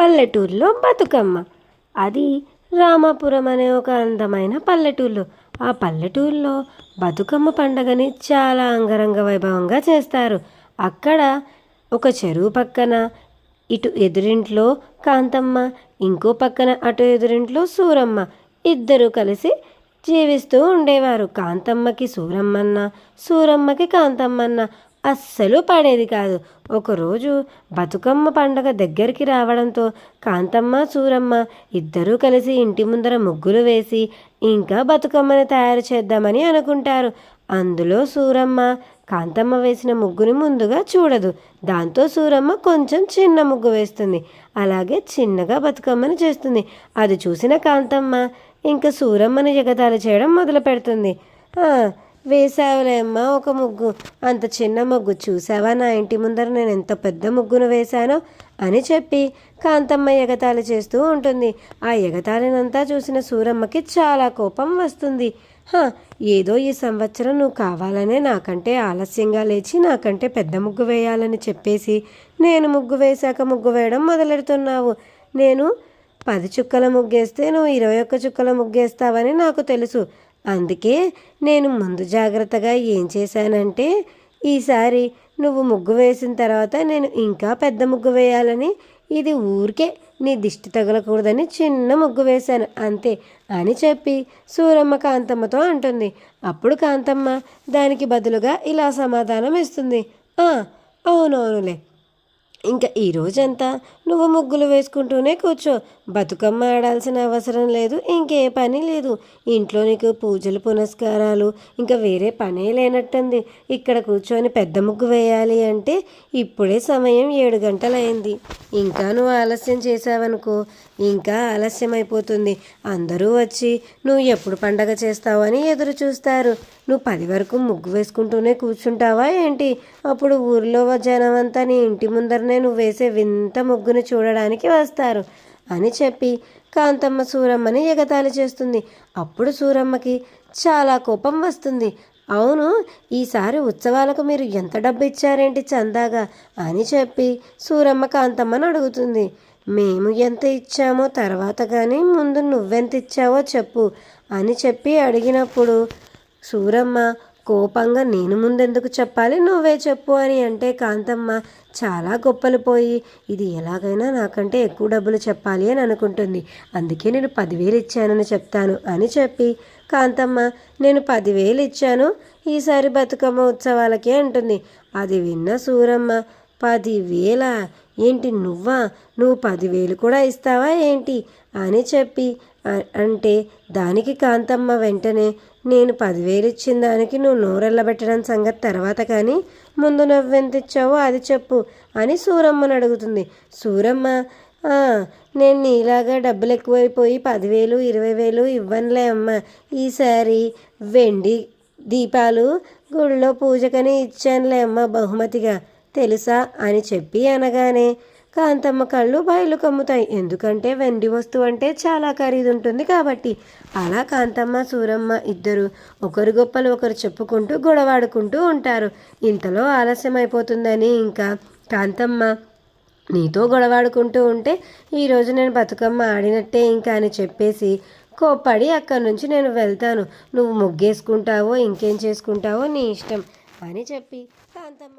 పల్లెటూరులో బతుకమ్మ. అది రామాపురం అనే ఒక అందమైన పల్లెటూరు ఆ పల్లెటూరులో బతుకమ్మ పండగని చాలా అంగరంగ వైభవంగా చేస్తారు. అక్కడ ఒక చెరువు పక్కన ఇటు ఎదురింట్లో కాంతమ్మ ఇంకో పక్కన అటు ఎదురింట్లో సూరమ్మ ఇద్దరు కలిసి జీవిస్తూ ఉండేవారు. కాంతమ్మకి సూరమ్మన్న సూరమ్మకి కాంతమ్మన్న అస్సలు పడేది కాదు. ఒకరోజు బతుకమ్మ పండగ దగ్గరికి రావడంతో కాంతమ్మ సూరమ్మ ఇద్దరూ కలిసి ఇంటి ముందర ముగ్గులు వేసి ఇంకా బతుకమ్మని తయారు చేద్దామని అనుకుంటారు. అందులో సూరమ్మ కాంతమ్మ వేసిన ముగ్గుని ముందుగా చూడదు. దాంతో సూరమ్మ కొంచెం చిన్న ముగ్గు వేస్తుంది. అలాగే చిన్నగా బతుకమ్మని చేస్తుంది. అది చూసిన కాంతమ్మ ఇంకా సూరమ్మని ఎగతాళి చేయడం మొదలు పెడుతుంది వేసావులేమ్మా ఒక ముగ్గు. అంత చిన్న ముగ్గు చూసావా నా ఇంటి ముందర నేను ఎంత పెద్ద ముగ్గును వేశానో అని చెప్పి కాంతమ్మ ఎగతాళి చేస్తూ ఉంటుంది. ఆ ఎగతాళినంతా చూసిన సూరమ్మకి చాలా కోపం వస్తుంది. హా ఏదో ఈ సంవత్సరం నువ్వు కావాలనే నాకంటే ఆలస్యంగా లేచి నాకంటే పెద్ద ముగ్గు వేయాలని చెప్పేసి నేను ముగ్గు వేశాక ముగ్గు వేయడం మొదలెడుతున్నావు. నేను పది చుక్కల ముగ్గేస్తే నువ్వు ఇరవై ఒక్క చుక్కల ముగ్గేస్తావని నాకు తెలుసు. అందుకే నేను ముందు జాగ్రత్తగా ఏం చేశానంటే ఈసారి నువ్వు ముగ్గు వేసిన తర్వాత నేను ఇంకా పెద్ద ముగ్గు వేయాలని ఇది ఊరికే నీ దిష్టి తగలకూడదని చిన్న ముగ్గు వేశాను అంతే అని చెప్పి సూరమ్మ కాంతమ్మతో అంటుంది. అప్పుడు కాంతమ్మ దానికి బదులుగా ఇలా సమాధానం ఇస్తుంది. అవునవునులే. ఇంకా ఈ రోజంతా నువ్వు ముగ్గులు వేసుకుంటూనే కూర్చో. బతుకమ్మ ఆడాల్సిన అవసరం లేదు ఇంకే పని లేదు. ఇంట్లో నీకు పూజలు పునస్కారాలు ఇంకా వేరే పనే లేనట్టుంది. ఇక్కడ కూర్చొని పెద్ద ముగ్గు వేయాలి అంటే ఇప్పుడే సమయం ఏడు గంటలైంది. ఇంకా నువ్వు ఆలస్యం చేసావనుకో ఇంకా ఆలస్యం అయిపోతుంది అందరూ వచ్చి నువ్వు ఎప్పుడు పండగ చేస్తావని ఎదురు చూస్తారు. నువ్వు పది వరకు ముగ్గు వేసుకుంటూనే కూర్చుంటావా ఏంటి? అప్పుడు ఊరిలో జనం అంతా నీ ఇంటి ముందరనే నువ్వు వేసే వింత ముగ్గుని చూడడానికి వస్తారు. అని చెప్పి కాంతమ్మ సూరమ్మని ఎగతాళి చేస్తుంది. అప్పుడు సూరమ్మకి చాలా కోపం వస్తుంది. అవును ఈసారి ఉత్సవాలకు మీరు ఎంత డబ్బు ఇచ్చారేంటి చందాగా అని చెప్పి సూరమ్మ కాంతమ్మని అడుగుతుంది. మేము ఎంత ఇచ్చామో తర్వాత కానీ ముందు నువ్వెంత ఇచ్చావో చెప్పు అని చెప్పి అడిగినప్పుడు సూరమ్మ కోపంగా నేను ముందెందుకు చెప్పాలి? నువ్వే చెప్పు అని అంటే కాంతమ్మ చాలా గొప్పలు పోయి ఇది ఎలాగైనా నాకంటే ఎక్కువ డబ్బులు చెప్పాలి అని అనుకుంటుంది. అందుకే నేను పదివేలు ఇచ్చానని చెప్తాను అని చెప్పి కాంతమ్మ నేను పదివేలు ఇచ్చాను. ఈసారి బతుకమ్మ ఉత్సవాలకే అంటుంది. అది విన్న సూరమ్మ పదివేల? ఏంటి నువ్వా? నువ్వు పదివేలు కూడా ఇస్తావా ఏంటి? అని చెప్పి అంటే దానికి కాంతమ్మ వెంటనే నేను పదివేలు ఇచ్చిన దానికి నువ్వు నోరెళ్ళబెట్టడం సంగతి తర్వాత కానీ ముందు నువ్వెంత ఇచ్చావో అది చెప్పు అని సూరమ్మను అడుగుతుంది. సూరమ్మ నేను నీలాగా డబ్బులు ఎక్కువైపోయి పదివేలు ఇరవై వేలు ఇవ్వనులే అమ్మ. ఈసారి వెండి దీపాలు గుడిలో పూజకని ఇచ్చానులే అమ్మ బహుమతిగా. తెలుసా అని చెప్పి అనగానే కాంతమ్మ కళ్ళు బయలు కమ్ముతాయి. ఎందుకంటే వెండి వస్తువు అంటే చాలా ఖరీదు ఉంటుంది కాబట్టి. అలా కాంతమ్మ సూరమ్మ ఇద్దరు ఒకరి గొప్పలు ఒకరు చెప్పుకుంటూ గొడవాడుకుంటూ ఉంటారు. ఇంతలో ఆలస్యం అయిపోతుందని ఇంకా కాంతమ్మ నీతో గొడవాడుకుంటూ ఉంటే ఈరోజు నేను బతుకమ్మ ఆడినట్టే ఇంకా అని చెప్పేసి కోప్పడి అక్కడి నుంచి నేను వెళ్తాను. నువ్వు ముగ్గేసుకుంటావో ఇంకేం చేసుకుంటావో నీ ఇష్టం అని చెప్పి కాంతమ్మ